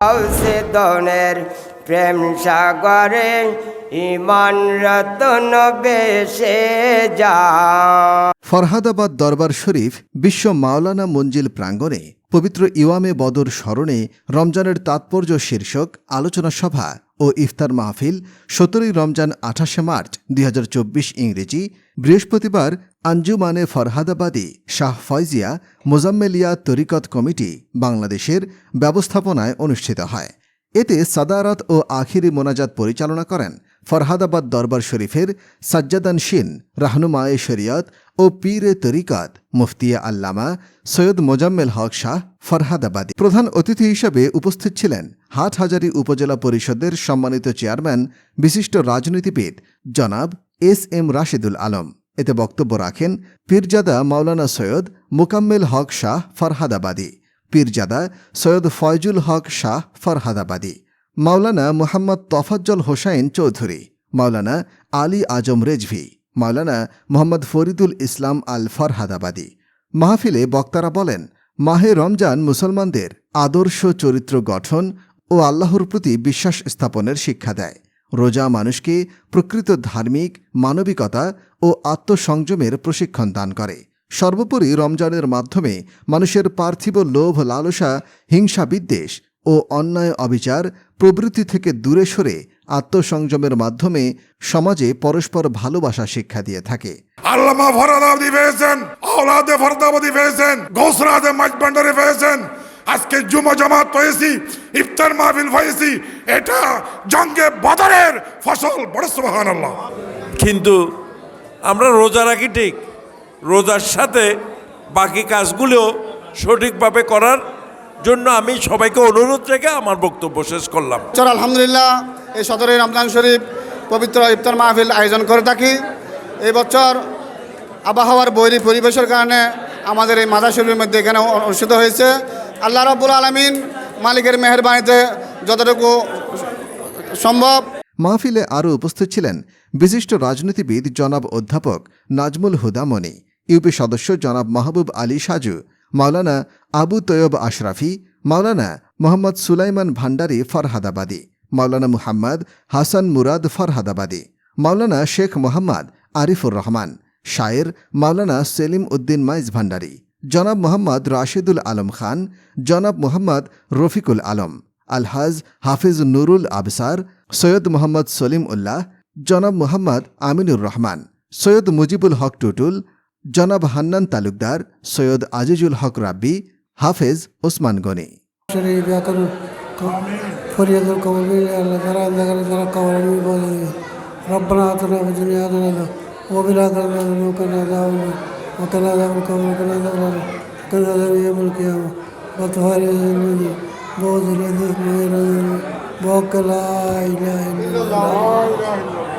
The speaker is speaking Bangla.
দনের প্রেম সাগরে ইমান রতন বেশে যা ফরহাদাবাদ দরবার শরীফ বিশ্ব মাওলানা মঞ্জিল প্রাঙ্গণে পবিত্র ইওয়ামে বদর স্মরণে রমজানের তাৎপর্য শীর্ষক আলোচনা সভা ও ইফতার মাহফিল সতেরোই রমজান আঠাশে মার্চ দুই হাজার চব্বিশ ইংরেজি বৃহস্পতিবার আঞ্জুমানে ফরহাদাবাদী শাহ ফয়জিয়া মোজাম্মেলিয়া তরিকত কমিটি বাংলাদেশের ব্যবস্থাপনায় অনুষ্ঠিত হয়। এতে সাদারাত ও আখিরি মোনাজাত পরিচালনা করেন ফরহাদাবাদ দরবার শরীফের সাজ্জাদান শিন, রাহনুমায়ে শরিয়ত ও পীরে তরিকাত মুফতিয়া আল্লামা সৈয়দ মোজাম্মেল হক শাহ ফরহাদাবাদী। প্রধান অতিথি হিসেবে উপস্থিত ছিলেন হাটহাজারী উপজেলা পরিষদের সম্মানিত চেয়ারম্যান বিশিষ্ট রাজনীতিবিদ জনাব এস এম রাশেদুল আলম। এতে বক্তব্য রাখেন পীরজাদা মাওলানা সৈয়দ মোকাম্মেল হক শাহ ফরহাদাবাদী, পীরজাদা সৈয়দ ফয়জুল হক শাহ ফরহাদাবাদী, মাওলানা মোহাম্মদ তফাজ্জল হোসাইন চৌধুরী, মাওলানা আলী আজম রেজভি, মাওলানা মোহাম্মদ ফরিদুল ইসলাম আল ফরহাদাবাদী। মাহফিলে বক্তারা বলেন, মাহে রমজান মুসলমানদের আদর্শ চরিত্র গঠন ও আল্লাহর প্রতি বিশ্বাস স্থাপনের শিক্ষা দেয়। রোজা মানুষকে প্রকৃত ধার্মিক, মানবিকতা ও আত্মসংযমের প্রশিক্ষণ দান করে। সর্বোপরি রমজানের মাধ্যমে মানুষের পার্থিব লোভ, লালসা, হিংসা বিদ্বেষ ও অন্যায় অবিচার প্রবৃত্তি থেকে দূরে সরে আত্মসংযমের মাধ্যমে সমাজে পরস্পর ভালোবাসা শিক্ষা দিয়ে থাকে। আল্লামা ফরাদাবাদী পেয়েছেন, আওলাদে ফরদাবাদী পেয়েছেন গৌসরাদে মাঝবান্ডারে পেয়েছেন আজকে জুমা জামাত পেয়েছি ইফতার মাহফিল পেয়েছি এটা জঙ্গে বদরের ফসল বড় সুবহান আল্লাহ কিন্তু আমরা রোজা রাখি ঠিক রোজার সাথে বাকি কাজগুলো সঠিকভাবে করার জন্য আমি সবাইকে অনুরোধ রেখে আমার বক্তব্য শেষ করলাম। বছর আলহামদুলিল্লাহ এই সদরে রমজান শরীফ পবিত্র ইফতার মাহফিল আয়োজন করে থাকি। এই বছর আবহাওয়ার বৈরী পরিবেশের কারণে আমাদের এই মাদা শরীফের মধ্যে এখানে অনুষ্ঠিত হয়েছে। আল্লাহ রাব্বুল আলমিন মালিকের মেহরবানিতে যতটুকু সম্ভব। মাহফিলে আরও উপস্থিত ছিলেন বিশিষ্ট রাজনীতিবিদ জনাব অধ্যাপক নাজমুল হুদামণি ইউপি সদস্য জনাব মাহবুব আলী সাজু, মাওলানা আবু তৈয়ব আশরাফি, মাওলানা মোহাম্মদ সুলাইমান ভান্ডারী ফরহাদাবাদী, মাওলানা মুহাম্মদ হাসান মুরাদ ফরহাদাবাদী, মাওলানা শেখ মোহাম্মদ আরিফুর রহমান, শায়ের মাওলানা সেলিম উদ্দিন মাইজ ভান্ডারী। জনাব মোহাম্মদ রাশেদুল আলম খান, জনাব মোহাম্মদ রফিকুল আলম, আলহাজ হাফিজ নুরুল আবসার, সৈয়দ মোহাম্মদ সলিম উল্লাহ, জনাব মোহাম্মদ আমিনুর রহমান, সৈয়দ মুজিবুল হক টুটুল, জনাব হান্নান তালুকদার, সৈয়দ আজিজুল হক রাব্বি, হাফেজ ওসমান গনি। وكان هذا الكون وكان هذا الأمر وكان هذا يوم القيامة. وطهر الذي بوز الذي بوك لا إله إلا الله.